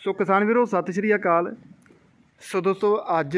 ਸੋ ਕਿਸਾਨ ਵੀਰੋ, ਸਤਿ ਸ਼੍ਰੀ ਅਕਾਲ। ਸੋ ਦੋਸਤੋ, ਅੱਜ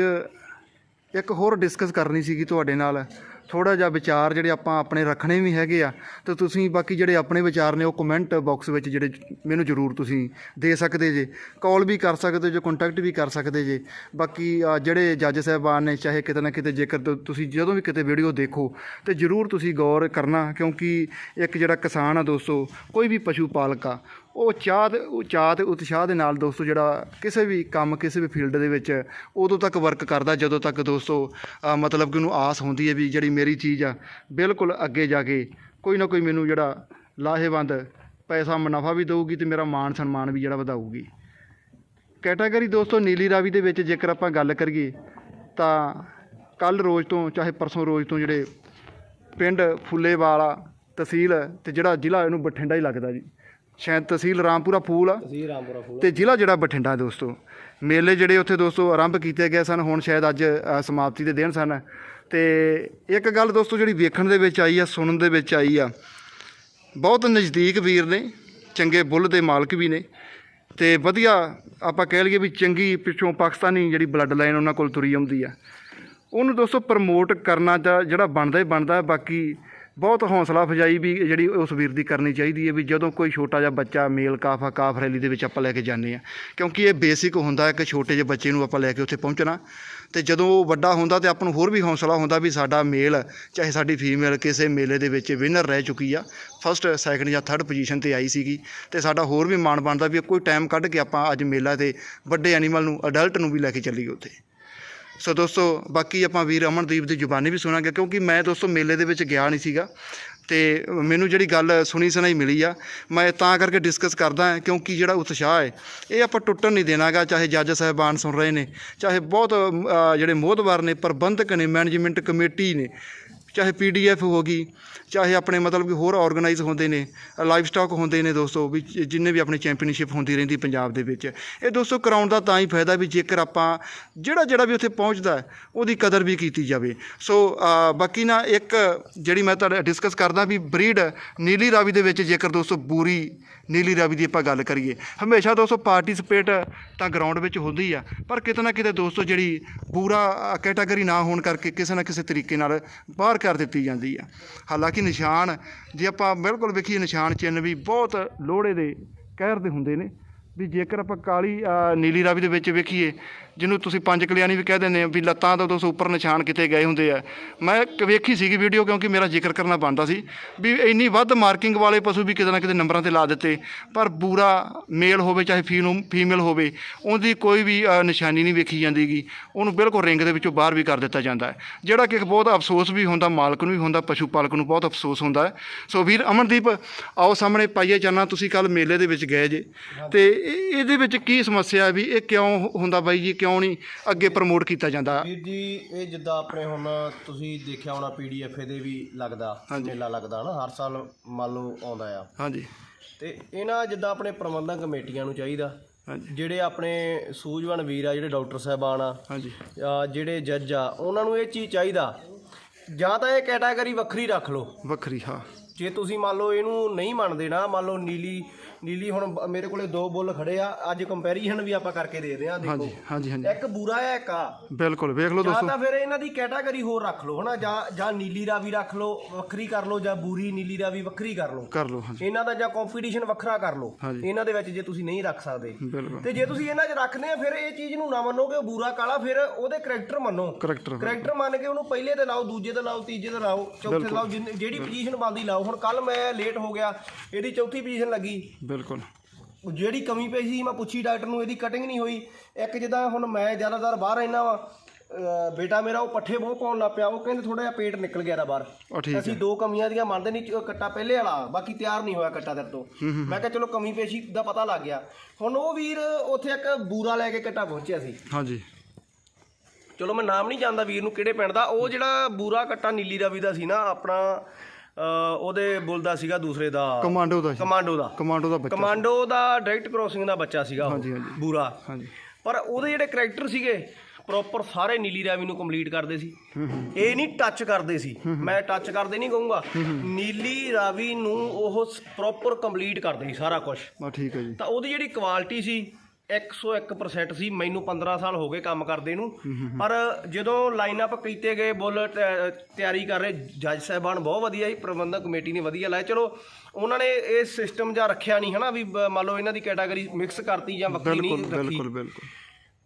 ਇੱਕ ਹੋਰ ਡਿਸਕਸ ਕਰਨੀ ਸੀਗੀ ਤੁਹਾਡੇ ਨਾਲ। ਥੋੜਾ ਜਿਹਾ ਵਿਚਾਰ ਜਿਹੜੇ ਆਪਾਂ ਆਪਣੇ ਰੱਖਣੇ ਵੀ ਹੈਗੇ ਆ, ਤੇ ਤੁਸੀਂ ਬਾਕੀ ਜਿਹੜੇ ਆਪਣੇ ਵਿਚਾਰ ਨੇ, ਉਹ ਕਮੈਂਟ ਬਾਕਸ ਵਿੱਚ ਜਿਹੜੇ ਮੈਨੂੰ ਜ਼ਰੂਰ ਤੁਸੀਂ ਦੇ ਸਕਦੇ ਜੇ। ਕਾਲ ਵੀ ਕਰ ਸਕਦੇ ਜੇ ਕੰਟੈਕਟ ਵੀ ਕਰ ਸਕਦੇ ਜੇ। ਬਾਕੀ ਜਿਹੜੇ ਜੱਜ ਸਾਹਿਬਾਨ ਨੇ, ਚਾਹੇ ਕਿਤੇ ਨਾ ਕਿਤੇ ਜੇਕਰ ਤੁਸੀਂ ਜਦੋਂ ਵੀ ਕਿਤੇ ਵੀਡੀਓ ਦੇਖੋ, ਤੇ ਜ਼ਰੂਰ ਤੁਸੀਂ ਗੌਰ ਕਰਨਾ, ਕਿਉਂਕਿ ਇੱਕ ਜਿਹੜਾ ਕਿਸਾਨ ਆ ਦੋਸਤੋ, ਕੋਈ ਵੀ ਪਸ਼ੂ ਪਾਲਕ ਆ ਉਹ ਚਾਹ ਤੇ ਉਹ ਚਾਹ ਤੇ ਉਤਸ਼ਾਹ ਦੇ ਨਾਲ ਦੋਸਤੋ ਜਿਹੜਾ ਕਿਸੇ ਵੀ ਕੰਮ, ਕਿਸੇ ਵੀ ਫੀਲਡ ਦੇ ਵਿੱਚ ਉਦੋਂ ਤੱਕ ਵਰਕ ਕਰਦਾ, ਜਦੋਂ ਤੱਕ ਦੋਸਤੋ ਮਤਲਬ ਕਿ ਉਹਨੂੰ ਆਸ ਹੁੰਦੀ ਹੈ ਵੀ ਜਿਹੜੀ ਮੇਰੀ ਚੀਜ਼ ਆ, ਬਿਲਕੁਲ ਅੱਗੇ ਜਾ ਕੇ ਕੋਈ ਨਾ ਕੋਈ ਮੈਨੂੰ ਜਿਹੜਾ ਲਾਹੇਵੰਦ ਪੈਸਾ, ਮੁਨਾਫਾ ਵੀ ਦੇਊਗੀ ਤੇ ਮੇਰਾ ਮਾਣ, ਸਨਮਾਨ ਵੀ ਜਿਹੜਾ ਵਧਾਊਗੀ। ਕੈਟਾਗਰੀ ਦੋਸਤੋ ਨੀਲੀ ਰਾਵੀ ਦੇ ਵਿੱਚ ਜੇਕਰ ਆਪਾਂ ਗੱਲ ਕਰੀਏ, ਤਾਂ ਕੱਲ ਰੋਜ਼ ਤੋਂ ਚਾਹੇ ਪਰਸੋਂ ਰੋਜ਼ ਤੋਂ ਜਿਹੜੇ ਪਿੰਡ ਫੁੱਲੇਵਾਲਾ ਤਹਿਸੀਲ ਤੇ ਜਿਹੜਾ ਜ਼ਿਲ੍ਹਾ ਇਹਨੂੰ ਬਠਿੰਡਾ ਹੀ ਲੱਗਦਾ ਜੀ। ਸ਼ਾਇਦ ਤਹਿਸੀਲ ਰਾਮਪੁਰਾ ਫੂਲ ਆ। ਤਸਵੀਰ ਰਾਮਪੁਰਾ ਫੂਲ ਤੇ ਜ਼ਿਲ੍ਹਾ ਜਿਹੜਾ ਬਠਿੰਡਾ ਦੋਸਤੋ ਮੇਲੇ ਜਿਹੜੇ ਉੱਥੇ ਦੋਸਤੋ ਆਰੰਭ ਕੀਤੇ ਗਏ ਸਨ ਹੁਣ ਸ਼ਾਇਦ ਅੱਜ ਅ, ਸਮਾਪਤੀ ਦੇ ਦਿਨ ਸਨ। ਤੇ ਇੱਕ ਗੱਲ ਦੋਸਤੋ ਜਿਹੜੀ ਵੇਖਣ ਦੇ ਵਿੱਚ ਆਈ ਆ ਸੁਣਨ ਦੇ ਵਿੱਚ ਆਈ ਆ ਬਹੁਤ ਨਜ਼ਦੀਕ ਵੀਰ ਨੇ ਚੰਗੇ ਬੁੱਲ ਦੇ ਮਾਲਕ ਵੀ ਨੇ ਤੇ ਵਧੀਆ ਆਪਾਂ ਕਹਿ ਲਈਏ ਵੀ ਚੰਗੀ ਪਿੱਛੋਂ ਪਾਕਿਸਤਾਨੀ ਜਿਹੜੀ ਬਲੱਡ ਲਾਈਨ ਉਹਨਾਂ ਕੋਲ ਤੁਰੀ ਆਉਂਦੀ ਆ। ਉਹਨੂੰ ਦੋਸਤੋ ਪ੍ਰਮੋਟ ਕਰਨਾ ਤਾਂ ਜਿਹੜਾ ਬਣਦਾ ਹੀ ਬਣਦਾ ਬਾਕੀ ਬਹੁਤ ਹੌਸਲਾ ਅਫਜਾਈ ਵੀ ਜਿਹੜੀ ਉਸ ਵੀਰ ਦੀ ਕਰਨੀ ਚਾਹੀਦੀ ਹੈ ਵੀ ਜਦੋਂ ਕੋਈ ਛੋਟਾ ਜਿਹਾ ਬੱਚਾ ਮੇਲ ਕਾਫਾ ਕਾਫ ਰੈਲੀ ਦੇ ਵਿੱਚ ਆਪਾਂ ਲੈ ਕੇ ਜਾਂਦੇ ਆ ਕਿਉਂਕਿ ਇਹ ਬੇਸਿਕ ਹੁੰਦਾ ਹੈ ਕਿ ਛੋਟੇ ਜਿਹੇ ਬੱਚੇ ਨੂੰ ਆਪਾਂ ਲੈ ਕੇ ਉੱਥੇ ਪਹੁੰਚਣਾ। ਤੇ ਜਦੋਂ ਉਹ ਵੱਡਾ ਹੁੰਦਾ ਤੇ ਆਪਾਂ ਨੂੰ ਹੋਰ ਵੀ ਹੌਸਲਾ ਹੁੰਦਾ ਵੀ ਸਾਡਾ ਮੇਲ, ਚਾਹੇ ਸਾਡੀ ਫੀਮੇਲ ਕਿਸੇ ਮੇਲੇ ਦੇ ਵਿੱਚ ਵਿਨਰ ਰਹਿ ਚੁੱਕੀ ਆ ਫਸਟ ਸੈਕੰਡ ਜਾਂ ਥਰਡ ਪੋਜੀਸ਼ਨ ਤੇ ਆਈ ਸੀਗੀ। ਤੇ ਸਾਡਾ ਹੋਰ ਵੀ ਮਾਣ ਬਣਦਾ ਵੀ ਕੋਈ ਟਾਈਮ ਕੱਢ ਕੇ ਆਪਾਂ ਅੱਜ ਮੇਲਾ ਤੇ ਵੱਡੇ ਐਨੀਮਲ ਨੂੰ ਅਡਲਟ ਨੂੰ ਵੀ ਲੈ ਕੇ ਚੱਲੀਏ ਉੱਥੇ। ਸੋ ਦੋਸਤੋ, ਬਾਕੀ ਆਪਾਂ ਵੀਰ ਅਮਨਦੀਪ ਦੀ ਜ਼ੁਬਾਨੀ ਵੀ ਸੁਣਾਂਗੇ, ਕਿਉਂਕਿ ਮੈਂ ਦੋਸਤੋ ਮੇਲੇ ਦੇ ਵਿੱਚ ਗਿਆ ਨਹੀਂ ਸੀਗਾ ਤੇ ਮੈਨੂੰ ਜਿਹੜੀ ਗੱਲ ਸੁਣੀ ਸੁਣਾਈ ਮਿਲੀ ਆ, ਮੈਂ ਤਾਂ ਕਰਕੇ ਡਿਸਕਸ ਕਰਦਾ ਕਿਉਂਕਿ ਜਿਹੜਾ ਉਤਸ਼ਾਹ ਹੈ, ਇਹ ਆਪਾਂ ਟੁੱਟਣ ਨਹੀਂ ਦੇਣਾਗਾ, ਚਾਹੇ ਜੱਜ ਸਾਹਿਬਾਨ ਸੁਣ ਰਹੇ ਨੇ, ਚਾਹੇ ਬਹੁਤ ਜਿਹੜੇ ਮੋਹਤਵਾਰ ਨੇ, ਪ੍ਰਬੰਧਕ ਨੇ ਮੈਨੇਜਮੈਂਟ ਕਮੇਟੀ ਨੇ ਚਾਹੇ ਪੀਡੀਐਫ ਹੋ ਗਈ, ਚਾਹੇ ਆਪਣੇ ਮਤਲਬ ਕਿ ਹੋਰ ਆਰਗੇਨਾਈਜ਼ ਹੁੰਦੇ ਨੇ ਲਾਈਵ ਸਟਾਕ ਹੁੰਦੇ ਨੇ ਦੋਸਤੋ, ਵੀ ਜਿੰਨੇ ਵੀ ਆਪਣੇ ਚੈਂਪੀਅਨਸ਼ਿਪ ਹੁੰਦੀ ਰਹਿੰਦੀ ਪੰਜਾਬ ਦੇ ਵਿੱਚ। ਇਹ ਦੋਸਤੋ ਕਰਾਉਣ ਦਾ ਤਾਂ ਹੀ ਫਾਇਦਾ ਵੀ ਜੇਕਰ ਆਪਾਂ ਜਿਹੜਾ ਜਿਹੜਾ ਵੀ ਉੱਥੇ ਪਹੁੰਚਦਾ ਉਹਦੀ ਕਦਰ ਵੀ ਕੀਤੀ ਜਾਵੇ। ਸੋ ਬਾਕੀ ਨਾ ਇੱਕ ਜਿਹੜੀ ਮੈਂ ਤੁਹਾਡਾ ਡਿਸਕਸ ਕਰਦਾ ਵੀ ਬਰੀਡ ਨੀਲੀ ਰਾਵੀ ਦੇ ਵਿੱਚ ਜੇਕਰ ਦੋਸਤੋ ਬੂਰੀ ਨੀਲੀ ਰਾਵੀ ਦੀ ਆਪਾਂ ਗੱਲ ਕਰੀਏ। ਹਮੇਸ਼ਾ ਦੋਸਤੋ ਪਾਰਟਿਸਿਪੇਟ ਤਾਂ ਗਰਾਊਂਡ ਵਿੱਚ ਹੁੰਦੀ ਆ, ਪਰ ਕਿਤੇ ਨਾ ਕਿਤੇ ਦੋਸਤੋ ਜਿਹੜੀ ਪੂਰਾ ਕੈਟਾਗਰੀ ਨਾ ਹੋਣ ਕਰਕੇ ਕਿਸੇ ਨਾ ਕਿਸੇ ਤਰੀਕੇ ਨਾਲ ਬਾਹਰ ਕਰ ਦਿੱਤੀ ਜਾਂਦੀ ਆ। ਹਾਲਾਂਕਿ ਨਿਸ਼ਾਨ, ਜੇ ਆਪਾਂ ਬਿਲਕੁਲ ਵੇਖੀਏ ਨਿਸ਼ਾਨ ਚਿੰਨ੍ਹ ਵੀ ਬਹੁਤ ਲੋਹੜੇ ਦੇ ਕਹਿਰ ਦੇ ਹੁੰਦੇ ਨੇ। ਵੀ ਜੇਕਰ ਆਪਾਂ ਕਾਲੀ ਨੀਲੀ ਰਾਵੀ ਦੇ ਵਿੱਚ ਵੇਖੀਏ ਜਿਹਨੂੰ ਤੁਸੀਂ ਪੰਜ ਕਲਿਆਣੀ ਵੀ ਕਹਿ ਦਿੰਦੇ ਆ ਵੀ ਲੱਤਾਂ ਤੋਂ ਦੋਸਤੋ ਉੱਪਰ ਨਿਸ਼ਾਨ ਕਿਤੇ ਗਏ ਹੁੰਦੇ ਆ। ਮੈਂ ਇੱਕ ਵੇਖੀ ਸੀਗੀ ਵੀਡੀਓ ਕਿਉਂਕਿ ਮੇਰਾ ਜ਼ਿਕਰ ਕਰਨਾ ਬਣਦਾ ਸੀ ਵੀ ਇੰਨੀ ਵੱਧ ਮਾਰਕਿੰਗ ਵਾਲੇ ਪਸ਼ੂ ਵੀ ਕਿਤੇ ਨਾ ਕਿਤੇ ਨੰਬਰਾਂ ਤੇ ਲਾ ਦਿੱਤੇ, ਪਰ ਪੂਰਾ ਮੇਲ ਹੋਵੇ ਚਾਹੇ ਫੀਨੂ ਫੀਮੇਲ ਹੋਵੇ, ਉਹਦੀ ਕੋਈ ਵੀ ਨਿਸ਼ਾਨੀ ਨਹੀਂ ਵੇਖੀ ਜਾਂਦੀਗੀ। ਉਹਨੂੰ ਬਿਲਕੁਲ ਰਿੰਗ ਦੇ ਵਿੱਚੋਂ ਬਾਹਰ ਵੀ ਕਰ ਦਿੱਤਾ ਜਾਂਦਾ ਹੈ। ਜਿਹੜਾ ਕਿ ਬਹੁਤ ਅਫਸੋਸ ਵੀ ਹੁੰਦਾ, ਮਾਲਕ ਨੂੰ ਵੀ ਹੁੰਦਾ ਪਸ਼ੂ ਪਾਲਕ ਨੂੰ ਬਹੁਤ ਅਫਸੋਸ ਹੁੰਦਾ ਹੈ। ਸੋ ਵੀਰ ਅਮਨਦੀਪ, ਆਓ ਸਾਹਮਣੇ ਪਾਈਏ ਚਾਨਣਾ ਤੁਸੀਂ ਕੱਲ ਮੇਲੇ ਦੇ ਵਿੱਚ ਗਏ ਜੇ। ਤੇ ਇਹਦੇ ਵਿੱਚ ਕੀ ਸਮੱਸਿਆ ਵੀ ਇਹ ਕਿਉਂ ਹੁੰਦਾ ਬਾਈ ਜੀ? ਕਿਉਂ ਨਹੀਂ ਅੱਗੇ ਪ੍ਰਮੋਟ ਕੀਤਾ ਜਾਂਦਾ? ਵੀਰ ਜੀ ਇਹ ਜਿੱਦਾਂ ਆਪਣੇ ਹੁਣ ਤੁਸੀਂ ਦੇਖਿਆ ਹੋਣਾ ਪੀਡੀਐਫ ਦੇ ਵੀ ਲੱਗਦਾ ਮੇਲਾ ਲੱਗਦਾ ਨਾ ਹਰ ਸਾਲ ਮੰਨ ਲਓ ਆਉਂਦਾ ਆ। ਹਾਂਜੀ। ਤੇ ਇਹਨਾਂ ਜਿੱਦਾਂ ਆਪਣੇ ਪ੍ਰਬੰਧਕ ਕਮੇਟੀਆਂ ਨੂੰ ਚਾਹੀਦਾ ਜਿਹੜੇ ਆਪਣੇ ਸੂਝਵਾਨ ਵੀਰ ਆ ਜਿਹੜੇ ਡਾਕਟਰ ਸਾਹਿਬਾਨ ਆ ਹਾਂਜੀ। ਜਿਹੜੇ ਜੱਜ ਆ ਉਹਨਾਂ ਨੂੰ ਇਹ ਚੀਜ਼ ਚਾਹੀਦਾ ਜਾਂ ਤਾਂ ਇਹ ਕੈਟਾਗਰੀ ਵੱਖਰੀ ਰੱਖ ਲਓ। ਵੱਖਰੀ ਹਾਂ। ਜੇ ਤੁਸੀਂ ਮੰਨ ਲਓ ਇਹਨੂੰ ਨਹੀਂ ਮੰਨਦੇ ਨਾ ਮੰਨ ਲਓ ਨੀਲੀ ਨੀਲੀ ਹੁਣ ਬ- ਮੇਰੇ ਕੋਲੇ ਦੋ ਬੁੱਲ ਖੜੇ ਆ। ਅੱਜ ਕੰਪੈਰੀਜ਼ਨ ਵੀ ਆਪਾਂ ਕਰਕੇ ਦੇ ਰਹੇ ਆ ਦੇਖੋ। ਹਾਂਜੀ ਹਾਂਜੀ ਹਾਂਜੀ। ਇੱਕ ਬੂਰਾ ਆ ਇੱਕ ਆ। ਬਿਲਕੁਲ ਵੇਖ ਲਓ ਜਾਂ ਦੋਸਤੋ। ਤਾਂ ਫਿਰ ਇਹਨਾਂ ਦੀ ਕੈਟਾਗਰੀ ਹੋਰ ਰੱਖ ਲਓ ਹਨਾ? ਜਾਂ ਜਾਂ ਨੀਲੀ ਰਾਵੀ ਰੱਖ ਲਓ ਵੱਖਰੀ ਕਰ ਲਓ ਜਾਂ ਬੂਰੀ ਨੀਲੀ ਰਾਵੀ ਵੱਖਰੀ ਕਰ ਲਓ। ਕਰ ਲਓ ਹਾਂਜੀ। ਇਹਨਾਂ ਦਾ ਜਾਂ ਕੰਪੀਟੀਸ਼ਨ ਵੱਖਰਾ ਕਰ ਲਓ। ਹਾਂਜੀ। ਇਹਨਾਂ ਦੇ ਵਿੱਚ ਜੇ ਤੁਸੀਂ ਨਹੀਂ ਰੱਖ ਸਕਦੇ। ਬਿਲਕੁਲ। ਤੇ ਜੇ ਤੁਸੀਂ ਇਹਨਾਂ 'ਚ ਰੱਖਦੇ ਆ ਫਿਰ ਇਹ ਚੀਜ਼ ਨੂੰ ਨਾ ਮੰਨੋਗੇ ਉਹ ਬੂਰਾ ਕਾਲਾ ਫਿਰ ਉਹਦੇ ਕਰੈਕਟਰ ਮੰਨੋ। ਕਰੈਕਟਰ ਕਰੈਕਟਰ ਮੰਨ ਕੇ ਉਹਨੂੰ ਪਹਿਲੇ ਤੇ ਲਾਓ ਦੂਜੇ ਤੇ ਲਾਓ ਤੀਜੇ ਤੇ ਲਾਓ ਚੌਥੇ ਤੇ ਲਾਓ ਜਿੰਨ- ਜਿਹੜੀ ਪੋਜੀਸ਼ਨ ਬਣਦੀ ਲਾਓ। ਹੁਣ ਕੱਲ ਮੈਂ ਲੇਟ ਹੋ ਗਿਆ ਇਹਦੀ ਚੌਥੀ ਪੋਜੀਸ਼ਨ ਲੱਗੀ। ਬਿਲਕੁਲ। ਉਹ ਜਿਹੜੀ ਕਮੀ ਪਈ ਸੀ ਮੈਂ ਪੁੱਛੀ ਡਾਕਟਰ ਨੂੰ ਇਹਦੀ ਕਟਿੰਗ ਨਹੀਂ ਹੋਈ। ਇੱਕ ਜਿੱਦਾਂ ਹੁਣ ਮੈਂ ਜ਼ਿਆਦਾਤਰ ਬਾਹਰ ਰਹਿਣਾ ਵਾ ਬੇਟਾ ਮੇਰਾ ਉਹ ਪੱਠੇ ਬਹੁਤ ਪਾਉਣ ਲੱਗ ਪਿਆ ਉਹ ਕਹਿੰਦੇ ਥੋੜਾ ਜਿਹਾ ਪੇਟ ਨਿਕਲ ਗਿਆ ਦਾ ਬਾਹਰ। ਅਸੀਂ ਦੋ ਕਮੀਆਂ ਦੀਆਂ ਮੰਨਦੇ ਨਹੀਂ ਕੱਟਾ ਪਹਿਲੇ ਵਾਲਾ ਬਾਕੀ ਤਿਆਰ ਨਹੀਂ ਹੋਇਆ ਕੱਟਾ ਤੇਰੇ ਤੋਂ। ਮੈਂ ਕਿਹਾ ਚਲੋ ਕਮੀ ਪੇਸ਼ੀ ਦਾ ਪਤਾ ਲੱਗ ਗਿਆ। ਹੁਣ ਉਹ ਵੀਰ ਉੱਥੇ ਇੱਕ ਬੂਰਾ ਲੈ ਕੇ ਕੱਟਾ ਪਹੁੰਚਿਆ ਸੀ। ਹਾਂਜੀ। ਚਲੋ ਮੈਂ ਨਾਮ ਨਹੀਂ ਜਾਣਦਾ ਵੀਰ ਨੂੰ ਕਿਹੜੇ ਪਿੰਡ ਦਾ ਉਹ ਜਿਹੜਾ ਬੂਰਾ ਕੱਟਾ ਨੀਲੀ ਰਾਵੀ ਦਾ ਸੀ ਨਾ ਆਪਣਾ ਉਹਦੇ ਬੁੱਲ ਦਾ ਸੀਗਾ ਦੂਸਰੇ ਦਾ। ਕਮਾਂਡੋ ਦਾ। ਕਮਾਂਡੋ ਦਾ। ਕਮਾਂਡੋ ਦਾ ਬੱਚਾ ਕਮਾਂਡੋ ਦਾ ਡਾਇਰੈਕਟ ਕ੍ਰੋਸਿੰਗ ਦਾ ਬੱਚਾ ਸੀਗਾ ਉਹ। ਬੂਰਾ। ਹਾਂਜੀ। ਪਰ ਉਹਦੇ ਜਿਹੜੇ ਕਰੈਕਟਰ ਸੀਗੇ ਪ੍ਰੋਪਰ ਸਾਰੇ ਨੀਲੀ ਰਾਵੀ ਨੂੰ ਕੰਪਲੀਟ ਕਰਦੇ ਸੀ। ਇਹ ਨਹੀਂ ਟੱਚ ਕਰਦੇ ਸੀ। ਮੈਂ ਟੱਚ ਕਰਦੇ ਨਹੀਂ ਕਹੂੰਗਾ। ਨੀਲੀ ਰਾਵੀ ਨੂੰ ਉਹ ਪ੍ਰੋਪਰ ਕੰਪਲੀਟ ਕਰਦੇ ਸੀ ਸਾਰਾ ਕੁਝ ਠੀਕ ਹੈ ਜੀ। ਤਾਂ ਉਹਦੀ ਜਿਹੜੀ ਕੁਆਲਿਟੀ ਸੀ 101% ਸੀ ਮੈਨੂੰ 15 ਸਾਲ ਹੋ ਗਏ ਕੰਮ ਕਰਦੇ ਨੂੰ। ਪਰ ਜਦੋਂ ਲਾਈਨ ਅਪ ਕੀਤੇ ਗਏ ਬੁੱਲ ਤਿਆਰੀ ਕਰ ਰਹੇ ਜੱਜ ਸਾਹਿਬਾਨ ਬਹੁਤ ਵਧੀਆ ਸੀ ਪ੍ਰਬੰਧਕ ਕਮੇਟੀ ਨੇ ਵਧੀਆ ਲਾਇਆ। ਚਲੋ ਉਹਨਾਂ ਨੇ ਇਹ ਸਿਸਟਮ ਜਾਂ ਰੱਖਿਆ ਨਹੀਂ ਹਨਾ ਵੀ ਮੰਨ ਲਓ ਇਹਨਾਂ ਦੀ ਕੈਟਾਗਰੀ ਮਿਕਸ ਕਰਤੀ ਜਾਂ ਵੱਖਰੀ ਨਹੀਂ ਰੱਖੀ। ਬਿਲਕੁਲ ਬਿਲਕੁਲ।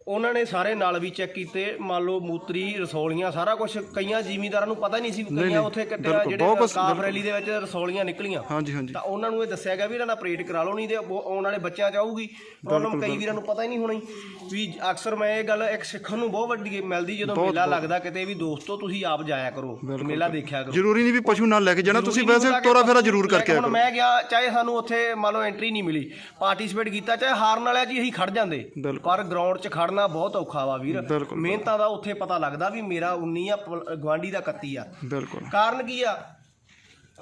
ਉਹਨਾਂ ਨੇ ਸਾਰੇ ਨਾਲ ਵੀ ਚੈੱਕ ਕੀਤੇ ਮੰਨ ਲਓ ਮੂਤਰੀ ਰਸੌਲੀਆਂ ਸਾਰਾ ਕੁਝ ਕਈਆਂ ਜ਼ਿਮੀਂਦਾਰਾਂ ਨੂੰ ਪਤਾ ਨਹੀਂ ਸੀ ਕਈਆਂ ਉੱਥੇ ਕੱਟਿਆ ਬਿਲਕੁਲ, ਜਿਹੜੇ ਕਾਫ ਰੈਲੀ ਦੇ ਵਿੱਚ ਰਸੌਲੀਆਂ ਨਿਕਲੀਆਂ। ਹਾਂਜੀ ਹਾਂਜੀ। ਤਾਂ ਉਹਨਾਂ ਨੂੰ ਇਹ ਦੱਸਿਆ ਗਿਆ ਵੀ ਇਹਨਾਂ ਦਾ ਆਪਰੇਟ ਕਰਾ ਲਓ ਨਹੀਂ ਤੇ ਆਉਣ ਵਾਲੇ ਬੱਚਿਆਂ ਚ ਆਊਗੀ। ਪ੍ਰੋਬਲਮ ਕਈ ਵੀਰਾਂ ਨੂੰ ਪਤਾ ਹੀ ਨਹੀਂ ਹੋਣੀ ਵੀ ਅਕਸਰ ਮੈਂ ਇਹ ਗੱਲ ਇੱਕ ਸਿੱਖਣ ਨੂੰ ਬਹੁਤ ਵੱਡੀ ਮਿਲਦੀ ਜਦੋਂ ਮੇਲਾ ਲੱਗਦਾ ਕਿਤੇ ਵੀ ਦੋਸਤੋ ਤੁਸੀਂ ਆਪ ਜਾਇਆ ਕਰੋ ਮੇਲਾ ਦੇਖਿਆ ਕਰੋ। ਜ਼ਰੂਰੀ ਨਹੀਂ ਵੀ ਪਸ਼ੂ ਨਾਲ ਲੈ ਕੇ ਜਾਣਾ ਤੁਸੀਂ ਵੈਸੇ ਤੋਰਾ ਫੇਰਾ ਜ਼ਰੂਰ ਕਰਕੇ ਆਇਆ ਹੁਣ ਕਰੋ। ਮੈਂ ਗਿਆ ਚਾਹੇ ਸਾਨੂੰ ਉੱਥੇ ਮੰਨ ਲਓ ਐਂਟਰੀ ਨਹੀਂ ਮਿਲੀ ਪਾਰਟਿਸਿਪੇਟ ਕੀਤਾ ਚਾਹੇ ਹਾਰਨ ਵਾਲਿਆ ਜੀ ਅਸੀਂ ਖੜ ਜਾਂਦੇ। ਪਰ ਗਰਾਊਂਡ 'ਚ ਖੜਨਾ ਬਹੁਤ ਔਖਾ ਵਾ ਵੀਰ। ਬਿਲਕੁਲ। ਮਿਹਨਤਾਂ ਦਾ ਉੱਥੇ ਪਤਾ ਲੱਗਦਾ ਵੀ ਮੇਰਾ 19 ਆ ਪ- ਗਵਾਂਢੀ ਦਾ 31 ਆ। ਬਿਲਕੁਲ। ਕਾਰਨ ਕੀ ਆ?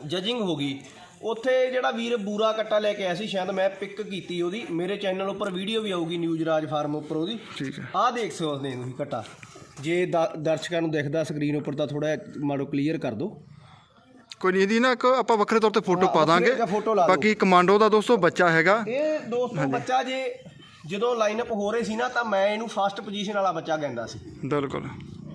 ਜਜਿੰਗ ਹੋ ਗਈ। ਉੱਥੇ ਜਿਹੜਾ ਵੀਰ ਬੂਰਾ ਕੱਟਾ ਲੈ ਕੇ ਆਇਆ ਸੀ ਸ਼ਾਇਦ ਮੈਂ ਪਿਕ ਕੀਤੀ ਉਹਦੀ। ਮੇਰੇ ਚੈਨਲ ਉੱਪਰ ਵੀਡੀਓ ਵੀ ਆਊਗੀ ਨਿਊਜ਼ ਰਾਜ ਫਾਰਮ ਉੱਪਰ ਉਹਦੀ। ਠੀਕ ਹੈ। ਆਹ ਦੇਖ ਸਕਦੇ ਹੋ ਤੁਸੀਂ ਕੱਟਾ। ਜੇ ਦ- ਦਰਸ਼ਕਾਂ ਨੂੰ ਦਿਖਦਾ ਸਕਰੀਨ ਉੱਪਰ ਤਾਂ ਥੋੜਾ ਮਾੜੋ ਕਲੀਅਰ ਕਰ ਦਿਓ ਕੋਈ ਨਹੀਂ ਇਹਦੀ ਨਾ ਇੱਕ ਆਪਾਂ ਵੱਖਰੇ ਤੌਰ ਤੇ ਫੋਟੋ ਪਾ ਵੱਖਰੇ ਦਾਂਗੇ। ਜਾਂ photo ਲਾ ਦਿਓ। ਬਾਕੀ ਕਮਾਂਡੋ ਦਾ ਦੋਸਤੋ ਬੱਚਾ ਹੈਗਾ। ਇਹ ਦੋਸਤੋ ਬੱਚਾ ਜੇ ਜਦੋਂ ਲਾਈਨਅਪ ਹੋ ਰਹੇ ਸੀ ਨਾ ਤਾਂ ਮੈਂ ਇਹਨੂੰ ਫਸਟ ਪੋਜੀਸ਼ਨ ਵਾਲਾ ਬੱਚਾ ਕਹਿੰਦਾ ਸੀ। ਬਿਲਕੁਲ।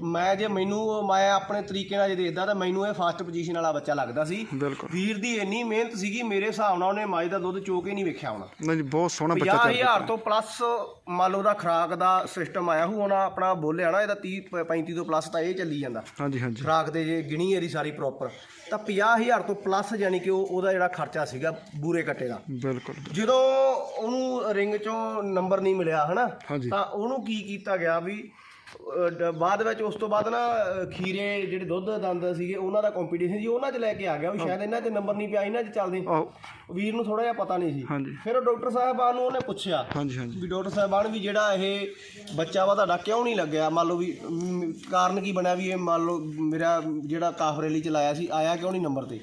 ਮੈਂ ਜੇ ਮੈਨੂੰ ਮੈਂ ਆਪਣੇ ਤਰੀਕੇ ਨਾਲ ਜੇ ਦੇਖਦਾ ਤਾਂ ਮੈਨੂੰ ਇਹ ਫਸਟ ਪੋਜੀਸ਼ਨ ਵਾਲਾ ਬੱਚਾ ਲੱਗਦਾ ਸੀ। ਬਿਲਕੁਲ। ਵੀਰ ਦੀ ਇੰਨੀ ਮਿਹਨਤ ਸੀਗੀ ਮੇਰੇ ਹਿਸਾਬ ਨਾਲ ਉਹਨੇ ਮੱਝ ਦਾ ਦੁੱਧ ਚੋ ਕੇ ਨਹੀਂ ਵੇਖਿਆ ਹੋਣਾ। ਨਹੀਂ ਬਹੁਤ ਸੋਹਣਾ ਬੱਚਾ ਰਿਹਾ 50000 ਤੋਂ ਪਲੱਸ ਮੰਨ ਲਓ ਦਾ ਖਰਾਕ ਦਾ ਸਿਸਟਮ ਆਇਆ ਹੂ ਹੋਣਾ ਆਪਣਾ ਬੋਲਿਆ ਨਾ ਇਹਦਾ 30 35 ਤੋਂ ਪਲੱਸ ਤਾਂ ਇਹ ਚੱਲੀ ਜਾਂਦਾ। ਹਾਂਜੀ ਹਾਂਜੀ। ਖਰਾਕ ਦੇ ਜੇ ਗਿਣੀ ਇਹਦੀ ਸਾਰੀ ਪ੍ਰੋਪਰ ਤਾਂ 50000 ਤੋਂ ਪਲੱਸ ਯਾਨੀ ਕਿ ਉਹ ਉਹਦਾ ਜਿਹੜਾ ਖਰਚਾ ਸੀਗਾ ਬੂਰੇ ਕੱਟੇ ਦਾ। ਬਿਲਕੁਲ। ਜਦੋਂ ਉਹਨੂੰ ਰਿੰਗ ਚੋਂ ਨੰਬਰ ਨਹੀਂ ਮਿਲਿਆ ਹਨਾ? ਹਾਂਜੀ। ਤਾਂ ਉਹਨੂੰ ਕੀ ਕੀਤਾ ਗਿਆ ਵੀ ਅਹ, ਡ- ਬਾਅਦ ਵਿੱਚ ਉਸ ਤੋਂ ਬਾਅਦ ਨਾ ਅਹ, ਖੀਰੇ ਜਿਹੜੇ ਦੁੱਧ ਦੰਦ ਸੀਗੇ ਉਹਨਾਂ ਦਾ ਕੰਪੀਟੀਸ਼ਨ ਸੀ ਉਹਨਾਂ 'ਚ ਲੈ ਕੇ ਆ ਗਿਆ ਵੀ ਸ਼ਾਇਦ ਇਹਨਾਂ 'ਚ ਨੰਬਰ ਨਹੀਂ ਪਿਆ ਇਹਨਾਂ 'ਚ ਚੱਲਦੇ। ਆਹੋ। ਵੀਰ ਨੂੰ ਥੋੜਾ ਜਿਹਾ ਪਤਾ ਨਹੀਂ ਸੀ। ਹਾਂਜੀ। ਫਿਰ ਉਹ ਡਾਕਟਰ ਸਾਹਿਬਾਨ ਨੂੰ ਉਹਨੇ ਪੁੱਛਿਆ ਹਾਂਜੀ ਹਾਂਜੀ। ਵੀ ਡਾਕਟਰ ਸਾਹਿਬਾਨ ਵੀ ਜਿਹੜਾ ਇਹ ਬੱਚਾ ਵਾ ਤੁਹਾਡਾ ਕਿਉਂ ਨਹੀਂ ਲੱਗਿਆ? ਮੰਨ ਲਓ ਵੀ ਮ, ਕਾਰਨ ਕੀ ਬਣਿਆ ਵੀ ਇਹ ਮੰਨ ਲਓ ਮੇਰਾ ਜਿਹੜਾ ਕਾਫ ਰੈਲੀ ਚ ਲਾਇਆ ਸੀ ਆਇਆ ਕਿਉਂ ਨਹੀਂ ਨੰਬਰ ਤੇ?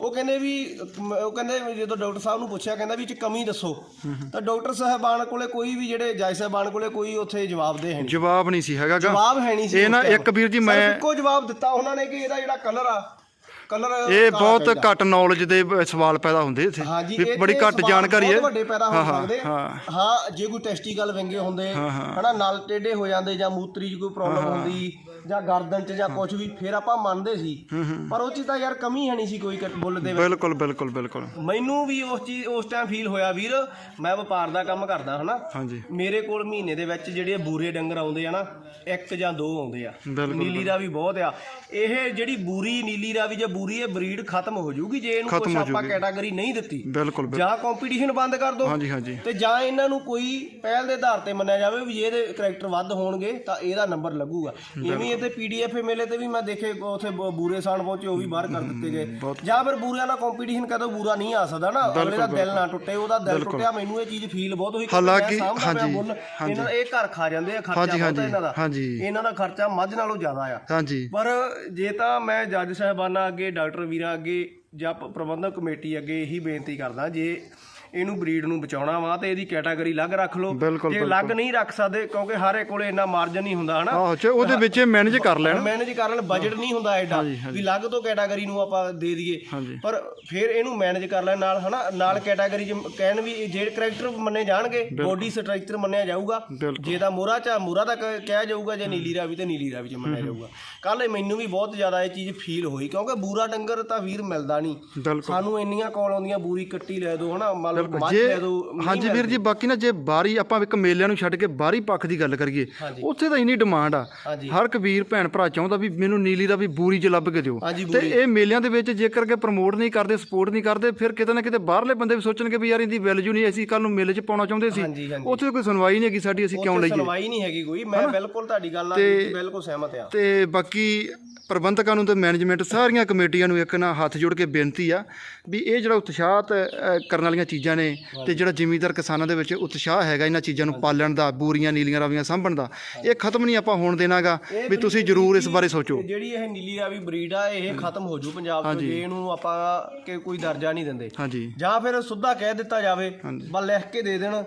ਉਹ ਕਹਿੰਦੇ ਵੀ ਮ, ਉਹ ਕਹਿੰਦੇ ਵੀ ਜਦੋਂ ਡਾਕਟਰ ਸਾਹਿਬ ਨੂੰ ਪੁੱਛਿਆ ਕਹਿੰਦਾ ਵੀ ਇਹ ਚ ਕਮੀ ਦੱਸੋ। ਤਾਂ ਡਾਕਟਰ ਸਾਹਿਬਾਨ ਕੋਲੇ ਕੋਈ ਵੀ ਜਿਹੜੇ ਜੱਜ ਸਾਹਿਬਾਨ ਕੋਲੇ ਕੋਈ ਉੱਥੇ ਜਵਾਬ ਦੇ ਹੈ ਨਹੀਂ। ਜਵਾਬ ਨਹੀਂ ਸੀ ਹੈਗਾ ਗਾ। ਜਵਾਬ ਹੈ ਨਹੀਂ ਸੀ ਇਹ ਨਾ time। ਇੱਕ ਵੀਰ ਜੀ ਸਿਰਫ ਮੈਂ ਇੱਕੋ ਜਵਾਬ ਦਿੱਤਾ ਉਹਨਾਂ ਨੇ ਕਿ ਇਹਦਾ ਜਿਹੜਾ ਕਲਰ ਆ ਕਲਰ ਇਹ ਬਹੁਤ ਘੱਟ ਨੌਲੇਜ ਦੇ ਬ- ਸਵਾਲ ਪੈਦਾ ਹੁੰਦੇ ਇੱਥੇ। ਹਾਂਜੀ ਵੀ ਇਹ ਬੜੀ ਤੇ ਘੱਟ ਸਵਾਲ ਜਾਣਕਾਰੀ ਹੈ। ਬਹੁਤ ਵੱਡੇ ਪੈਦਾ ਹੋ ਸਕਦੇ ਹਾਂ। ਹਾਂ ਜੇ ਕੋਈ ਟੈਸਟੀਕਲ ਵੰਗੇ ਹੁੰਦੇ ਹਨਾ ਨਾਲ ਟੇਢੇ ਹੋ ਜਾਂਦੇ ਜਾਂ ਮੂਤਰੀ 'ਚ ਕੋਈ ਪ੍ਰੋਬਲਮ ਹੁੰਦੀ ਜਾਂ ਗਰਦਨ 'ਚ ਜਾਂ ਕੁਝ ਵੀ ਫਿਰ ਆਪਾਂ ਮੰਨਦੇ ਸੀ। ਪਰ ਉਹ 'ਚ ਤਾਂ ਯਾਰ ਕਮੀ ਹੈ ਨਹੀਂ ਸੀ ਕੋਈ ਬੁੱਲ ਦੇ ਵਿੱਚ। ਬਿਲਕੁਲ ਬਿਲਕੁਲ ਬਿਲਕੁਲ। ਮੈਨੂੰ ਵੀ ਉਸ ਚੀਜ਼ ਉਸ ਟਾਈਮ ਫੀਲ ਹੋਇਆ ਵੀਰ ਮੈਂ ਵਪਾਰ ਦਾ ਕੰਮ ਕਰਦਾ ਹਨਾ? ਹਾਂਜੀ। ਮੇਰੇ ਕੋਲ ਮਹੀਨੇ ਦੇ ਵਿੱਚ ਜਿਹੜੇ ਬੂਰੇ ਡੰਗਰ ਆਉਂਦੇ ਆ ਨਾ ਇੱਕ ਜਾਂ ਦੋ ਆਉਂਦੇ ਆ। ਨੀਲੀ ਦਾ ਵੀ ਬਹੁਤ ਆ। ਇਹ ਜਿਹੜੀ ਬੂਰੀ ਨੀਲੀ ਦਾ ਵੀ ਜੇ ਬੂਰੀ ਇਹ ਬਰੀਡ ਖਤਮ ਹੋ ਜਾਊਗੀ ਜੇ ਇਹਨੂੰ ਕੁਝ ਆਪਾਂ। ਕੈਟਾਗਰੀ ਨਹੀਂ ਦਿੱਤੀ। ਬਿਲਕੁਲ। ਜਾਂ ਕੰਪੀਟੀਸ਼ਨ ਬੰਦ ਕਰ ਦਿਓ ਹਾਂਜੀ ਹਾਂਜੀ। ਤੇ ਜਾਂ ਇਹਨਾਂ ਨੂੰ ਕੋਈ ਪਹਿਲ ਦੇ ਆਧਾਰ ਤੇ ਮੰਨਿਆ ਜਾਵੇ ਵੀ ਜੇ ਇਹਦੇ ਕਰੈਕਟਰ ਵੱਧ ਹੋਣਗੇ ਤਾਂ ਇਹਦਾ ਨੰਬਰ ਲੱਗੂਗਾ। ਇਵੇਂ ਇਹਦੇ ਪੀਡੀਐਫ ਮੇਲੇ ਤੇ ਵੀ ਮੈਂ ਦੇਖੇ ਉਥੇ ਬੂਰੇ ਸਾਨ ਪਹੁੰਚੇ ਉਹ ਵੀ ਬਾਹਰ ਕਰ ਦਿੱਤੇ ਗਏ। ਜਾਂ ਫਿਰ ਬੂਰਿਆਂ ਨਾਲ ਕੰਪੀਟੀਸ਼ਨ ਕਦੋਂ ਬੂਰਾ ਨਹੀਂ ਆ ਸਕਦਾ ਨਾ ਅਗਲੇ ਦਾ ਦਿਲ ਨਾ ਟੁੱਟੇ ਉਹਦਾ ਦਿਲ ਟੁੱਟਿਆ ਮੈਨੂੰ ਇਹ ਚੀਜ਼ ਫੀਲ ਬਹੁਤ ਹੋਈ ਹਾਲਾਂਕਿ- ਹਾਂਜੀ। ਇਹਨਾਂ ਇਹ ਘਰ ਖਾ ਜਾਂਦੇ ਆ ਖਰਚਾ ਬਹੁਤ ਇਹਨਾਂ ਦਾ। ਹਾਂਜੀ। ਇਹਨਾਂ ਦਾ ਖਰਚਾ ਮੱਝ ਨਾਲੋਂ ਜ਼ਿਆਦਾ ਆ। ਹਾਂਜੀ। ਪਰ ਜੇ ਤਾਂ ਮੈਂ ਜੱਜ ਸਾਹਿਬਾਨਾਂ ਅੱਗੇ ਡਾਕਟਰ ਵੀਰਾਂ ਅੱਗੇ ਜਾਂ ਪ੍ਰਬੰਧਕ ਕਮੇਟੀ ਅੱਗੇ ਇਹੀ ਬੇਨਤੀ ਕਰਦਾ ਜੇ ਇਹਨੂੰ ਬਰੀਡ ਨੂੰ ਬਚਾਉਣਾ ਵਾ ਤੇ ਇਹਦੀ ਕੈਟਾਗਰੀ ਅਲੱਗ ਰੱਖ ਲਓ। ਬਿਲਕੁਲ, ਜੇ ਅਲੱਗ ਨਹੀਂ ਰੱਖ ਸਕਦੇ ਕਿਉਂਕਿ ਹਰ ਇੱਕ ਕੋਲੇ ਇੰਨਾ ਮਾਰਜਨ ਨਹੀਂ ਹੁੰਦਾ ਹਨਾ? ਆਹੋ ਚ ਉਹਦੇ ਵਿੱਚ ਮੈਨੇਜ ਕਰ ਲੈਣ। ਮੈਨੇਜ ਕਰਨ ਬਜਟ ਨਹੀਂ ਹੁੰਦਾ ਐਡਾ ਵੀ ਅਲੱਗ ਤੋਂ ਕੈਟਾਗਰੀ ਨੂੰ ਆਪਾਂ ਦੇ ਦਈਏ। ਪਰ ਫਿਰ ਇਹਨੂੰ ਮੈਨੇਜ ਕਰ ਲੈਣ ਨਾਲ ਹਨਾ? ਨਾਲ ਕੈਟਾਗਰੀ ਚ ਕਹਿਣ ਵੀ ਜਿਹੜੇ ਕਰੈਕਟਰ ਮੰਨੇ ਜਾਣਗੇ ਬੋਡੀ ਸਟਰਕਚਰ ਮੰਨਿਆ ਜਾਊਗਾ। ਜੇ ਤਾਂ ਮੋਰਾ ਚ ਮੋਰਾ ਦਾ ਕਿਹਾ ਜਾਊਗਾ ਜੇ ਨੀਲੀ ਰਾਵੀ ਤੇ ਨੀਲੀ ਰਾਵੀ ਚ ਮੰਨਿਆ ਜਾਊਗਾ। ਕੱਲ ਮੈਨੂੰ ਵੀ ਬਹੁਤ ਜ਼ਿਆਦਾ ਇਹ ਚੀਜ਼ ਫੀਲ ਹੋਈ ਕਿਉਂਕਿ ਬੂਰਾ ਡੰਗਰ ਤਾਂ ਵੀਰ ਮਿਲਦਾ ਨਹੀਂ। ਸਾਨੂੰ ਇੰਨੀਆਂ ਕਾਲ ਆਉਂਦੀਆਂ ਬੂਰੀ ਕੱਟੀ ਲੈ ਦਿਓ ਹਨਾ? ਮੰਨ ਮੱਝ ਜੇ ਹਾਂਜੀ ਵੀਰ ਜੀ ਬਾਕੀ ਨਾ ਜੇ ਬਾਹਰੀ ਆਪਾਂ ਇੱਕ ਮੇਲਿਆਂ ਨੂੰ ਛੱਡ ਕੇ ਬਾਹਰੀ ਪੱਖ ਦੀ ਗੱਲ ਕਰੀਏ। ਉੱਥੇ ਤਾਂ ਇੰਨੀ ਡਿਮਾਂਡ ਆ। ਹਰ ਇੱਕ ਵੀਰ ਭੈਣ ਭਰਾ ਚਾਹੁੰਦਾ ਵੀ ਮੈਨੂੰ ਨੀਲੀ ਦਾ ਵੀ ਬੂਰੀ ਚ ਲੱਭ ਕੇ ਦਿਓ। ਤੇ ਇਹ ਮੇਲਿਆਂ ਦੇ ਵਿੱਚ ਜੇਕਰ ਕਿ ਪ੍ਰਮੋਟ ਨਹੀਂ ਕਰਦੇ ਸਪੋਰਟ ਨਹੀਂ ਕਰਦੇ ਫਿਰ ਕਿਤੇ ਨਾ ਕਿਤੇ ਬਾਹਰਲੇ ਬੰਦੇ ਵੀ ਸੋਚਣਗੇ ਵੀ ਯਾਰ ਇਹਦੀ ਵੈਲਿਊ ਨਹੀਂ ਅਸੀਂ ਕੱਲ ਨੂੰ ਮੇਲੇ 'ਚ ਪਾਉਣਾ ਚਾਹੁੰਦੇ ਸੀ। ਉੱਥੇ ਕੋਈ ਸੁਣਵਾਈ ਨਹੀਂ ਹੈਗੀ ਸਾਡੀ ਅਸੀਂ ਕਿਉਂ ਲਈਏ? ਸੁਣਵਾਈ ਨਹੀਂ ਹੈਗੀ ਕੋਈ। ਮੈਂ ਬਿਲਕੁਲ ਤੁਹਾਡੀ ਗੱਲ ਨਾਲ ਬਿਲਕੁਲ ਸਹਿਮਤ ਆ ਤੇ ਬਾਕੀ ਪ੍ਰਬੰਧਕਾਂ ਨੂੰ ਤੇ ਮੈਨੇਜਮੈਂਟ ਸਾਰੀਆਂ ਕਮੇਟੀਆਂ ਨੂੰ ਇੱਕ ਨਾ ਹੱਥ ਜੋੜ ਕੇ ਬੇਨਤੀ ਆ ਵੀ ਇਹ ਜਿਹੜਾ ਉਤਸ਼ਾਹਤ ਕਰਨ ਵਾਲੀਆਂ ਚੀਜ਼ਾਂ ਨੇ ਤੇ ਜਿਹੜਾ ਜ਼ਿਮੀਂਦਾਰ ਕਿਸਾਨਾਂ ਦੇ ਵਿੱਚ ਉਤਸ਼ਾਹ ਹੈਗਾ ਇਹਨਾਂ ਚੀਜ਼ਾਂ ਨੂੰ ਪਾਲਣ ਦਾ ਬੂਰੀਆਂ ਨੀਲੀਆਂ ਰਾਵੀਆਂ ਸਾਂਭਣ ਦਾ ਇਹ ਖਤਮ ਨਹੀਂ ਆਪਾਂ ਹੋਣ ਦੇਣਾਗਾ ਵੀ ਤੁਸੀਂ ਜ਼ਰੂਰ ਇਸ ਬਾਰੇ ਸੋਚੋ। ਜਿਹੜੀ ਇਹ ਨੀਲੀ ਰਾਵੀ ਬਰੀਡ ਆ ਇਹ ਖਤਮ ਹੋ ਜੂ ਪੰਜਾਬ ਤੋਂ ਜੇ ਇਹਨੂੰ ਆਪਾਂ ਕਿ ਕੋਈ ਦਰਜਾ ਨਹੀਂ ਦਿੰਦੇ। ਹਾਂਜੀ। ਜਾਂ ਫਿਰ ਸੁੱਧਾ ਕਹਿ ਦਿੱਤਾ ਜਾਵੇ। ਬਸ ਲਿਖ ਕੇ ਦੇ ਦੇਣ